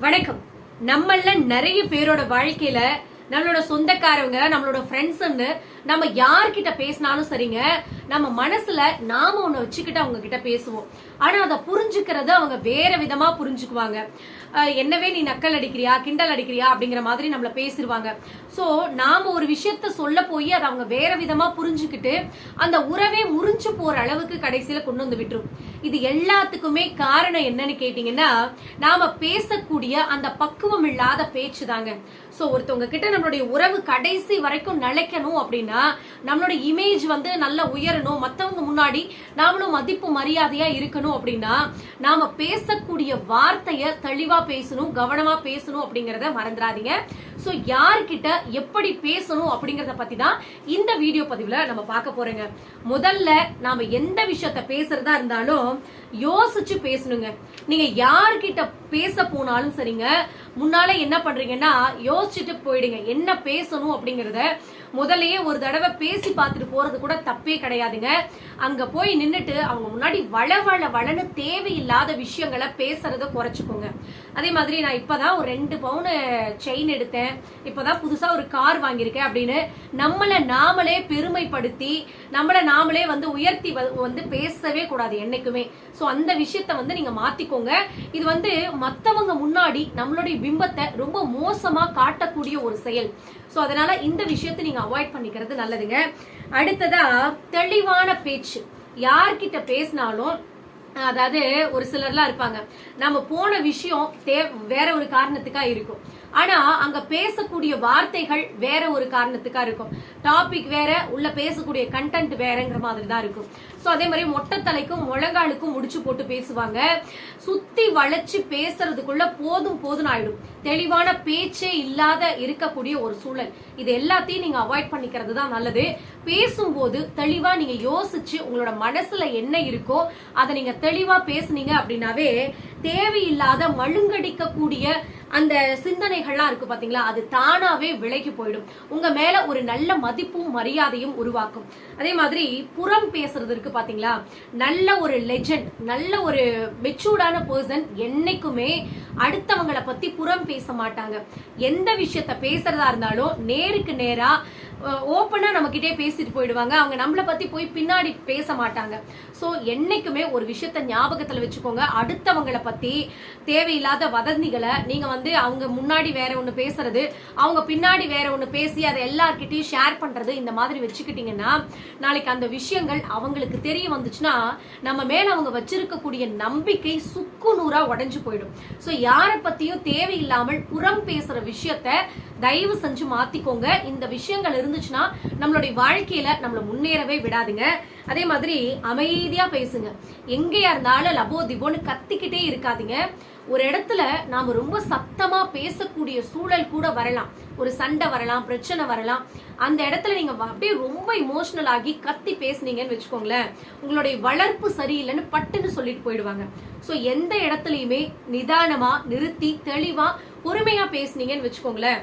வணக்கம். நம்மள நிறைய பேரோட வாழ்க்கையில நம்மளோட சொந்தக்காரவங்க நம்மளோட ஃப்ரெண்ட்ஸ்ன்னு நம்ம யார்கிட்ட பேசினாலும் சரிங்க நம்ம மனசுல நாம ஒண்ணு வச்சுக்கிட்டு அவங்க கிட்ட பேசுவோம். ஆனா அதை புரிஞ்சுக்கிறது அவங்க வேற விதமா புரிஞ்சுக்குவாங்க. என்னவே நீ நக்கல் அடிக்கிறியா கிண்டல் அடிக்கிறியா அப்படிங்கிற மாதிரி நம்மள பேசிடுவாங்க சோ நாம ஒரு விஷயத்த சொல்ல போய் அதை அவங்க வேற விதமா புரிஞ்சுக்கிட்டு அந்த உறவே முறிஞ்சு போற அளவுக்கு கடைசியில கொண்டு வந்து விட்டுரும். இது எல்லாத்துக்குமே காரணம் என்னன்னு கேட்டீங்கன்னா நாம பேசக்கூடிய அந்த பக்குவம் இல்லாத பேச்சு தாங்க சோ ஒருத்தவங்க கிட்ட நம்மளுடைய உறவு கடைசி வரைக்கும் நிலைக்கணும் அப்படின்னா நம்மளோட இமேஜ் வந்து நல்லா உயரணும். மத்தவங்க முன்னாடி நாமளும் மதிப்பு மரியாதையா இருக்கணும் அப்படின்னா நாம பேசக்கூடிய வார்த்தைய தெளிவா பேசணும் கவனமா பேசணும் அப்படிங்கறத மறந்துடாதீங்க. சோ யார்கிட்ட எப்படி பேசணும் அப்படிங்கறத பத்தி தான் இந்த வீடியோ பதிவுல நம்ம பார்க்க போறோங்க. முதல்ல நாம எந்த விஷயத்த பேசுறதா இருந்தாலும் யோசிச்சு பேசணுங்க. நீங்க யார்கிட்ட பேச போனாலும் சரிங்க. முன்னால என்ன பண்றீங்கன்னா யோசிச்சுட்டு போயிடுங்க. என்ன பேசணும் அப்படிங்கறத முதல்லயே ஒரு ஒரு தடவை பேசி பார்த்துட்டு போறது கூட தப்பே கிடையாதுங்க. அங்க போய் நின்னுட்டு அவங்க முன்னாடி வள வள வளன்னு தேவையில்லாத விஷயங்களை பேசுறத குறைச்சுக்கோங்க. அதே மாதிரி நான் இப்பதான் ஒரு ரெண்டு பவுன் செயின் எடுத்தேன். இப்பதான் புதுசா ஒரு கார் வாங்கியிருக்கேன் அப்படின்னு நம்மளை நாமளே பெருமைப்படுத்தி நம்மளை நாமளே வந்து உயர்த்தி வந்து பேசவே கூடாது என்னைக்குமே. ஸோ அந்த விஷயத்த வந்து நீங்க மாத்திக்கோங்க. இது வந்து மத்தவங்க முன்னாடி நம்மளுடைய பிம்பத்தை ரொம்ப மோசமா காட்டக்கூடிய ஒரு செயல். ஸோ அதனால இந்த விஷயத்தை நீங்க அவாய்ட் பண்ணிக்கிறது நல்லதுங்க. அடுத்ததா தெளிவான பேச்சு. யார்கிட்ட பேசினாலும் அதாவது ஒரு சிலர்லாம் இருப்பாங்க. நம்ம போன விஷயம் தே வேற ஒரு காரணத்துக்கா இருக்கும். ஆனா அங்க பேசக்கூடிய வார்த்தைகள் வேற ஒரு காரணத்துக்கா இருக்கும். டாபிக் வேற உள்ள பேசக்கூடிய கண்டென்ட் வேறங்கிற மாதிரி தான் இருக்கும். ஸோ அதே மாதிரி மொட்டைத்தலைக்கும் முழங்காலுக்கும் முடிச்சு போட்டு பேசுவாங்க. சுத்தி வளைச்சு பேசுறதுக்குள்ள போதும் போதும் ஆயிடும். தெளிவான பேச்சே இல்லாத இருக்கக்கூடிய ஒரு சூழல். இது எல்லாத்தையும் நீங்க அவாய்ட் பண்ணிக்கிறது தான் நல்லது. பேசும்போது தெளிவா நீங்க யோசிச்சு உங்களோட மனசுல என்ன இருக்கோ அதை நீங்க தெளிவா பேசுனீங்க அப்படின்னாவே தேவையில்லாத மழுங்கடிக்கக்கூடிய அந்த சிந்தனைகள்லாம் இருக்கு பாத்தீங்களா? அது தானாவே விலகி போயிடும். உங்க மேல ஒரு நல்ல மதிப்பும் மரியாதையும் உருவாக்கும். அதே மாதிரி புறம் பேசுறது இருக்கு பாத்தீங்களா? நல்ல ஒரு லெஜண்ட் நல்ல ஒரு மெச்சூர்டான பர்சன் என்னைக்குமே அடுத்தவங்களை பத்தி புறம் பேச மாட்டாங்க. எந்த விஷயத்த பேசுறதா இருந்தாலும் நேருக்கு நேரா ஓப்பனாக நம்மக்கிட்டே பேசிட்டு போயிடுவாங்க. அவங்க நம்மளை பற்றி போய் பின்னாடி பேச மாட்டாங்க. ஸோ என்னைக்குமே ஒரு விஷயத்த ஞாபகத்தில் வச்சுக்கோங்க. அடுத்தவங்களை பற்றி தேவையில்லாத வதந்திகளை நீங்கள் வந்து அவங்க முன்னாடி வேற ஒன்று பேசுறது அவங்க பின்னாடி வேற ஒன்று பேசி அதை எல்லார்கிட்டையும் ஷேர் பண்ணுறது இந்த மாதிரி வச்சுக்கிட்டிங்கன்னா நாளைக்கு அந்த விஷயங்கள் அவங்களுக்கு தெரிய வந்துச்சுன்னா நம்ம மேலே அவங்க வச்சிருக்கக்கூடிய நம்பிக்கை சுக்கு நூறாக உடஞ்சு போயிடும். ஸோ யாரை பற்றியும் தேவையில்லாமல் புறம் பேசுகிற விஷயத்த தயவு செஞ்சு மாத்திக்கோங்க. இந்த விஷயங்கள் இருந்துச்சுன்னா நம்மளுடைய வாழ்க்கையில நம்மளை முன்னேறவே விடாதுங்க. அதே மாதிரி அமைதியா பேசுங்க. எங்கேயா இருந்தாலும் லபோ திபோன்னு கத்திக்கிட்டே இருக்காதீங்க. ஒரு இடத்துல நாம ரொம்ப சத்தமா பேசக்கூடிய சூழல் கூட வரலாம். ஒரு சண்டை வரலாம் பிரச்சனை வரலாம். அந்த இடத்துல நீங்க அப்படியே ரொம்ப இமோஷனல் ஆகி கத்தி பேசுனீங்கன்னு வச்சுக்கோங்களேன் உங்களுடைய வளர்ப்பு சரியில்லைன்னு பட்டுன்னு சொல்லிட்டு போயிடுவாங்க. ஸோ எந்த இடத்துலையுமே நிதானமா நிறுத்தி தெளிவா பொறுமையா பேசுனீங்கன்னு வச்சுக்கோங்களேன்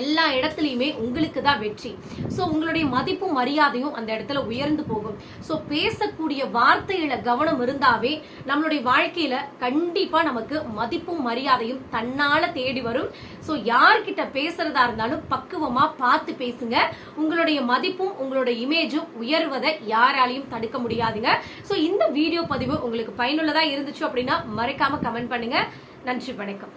எல்லா இடத்துலையுமே உங்களுக்கு தான் வெற்றி. ஸோ உங்களுடைய மதிப்பும் மரியாதையும் அந்த இடத்துல உயர்ந்து போகும். ஸோ பேசக்கூடிய வார்த்தையில கவனம் இருந்தாவே நம்மளுடைய வாழ்க்கையில கண்டிப்பா நமக்கு மதிப்பும் மரியாதையும் தன்னால தேடி வரும். ஸோ யார்கிட்ட பேசுறதா இருந்தாலும் பக்குவமா பார்த்து பேசுங்க. உங்களுடைய மதிப்பும் உங்களுடைய இமேஜும் உயர்வதை யாராலையும் தடுக்க முடியாதுங்க. ஸோ இந்த வீடியோ பதிவு உங்களுக்கு பயனுள்ளதா இருந்துச்சு அப்படின்னா மறக்காம கமெண்ட் பண்ணுங்க. நன்றி வணக்கம்.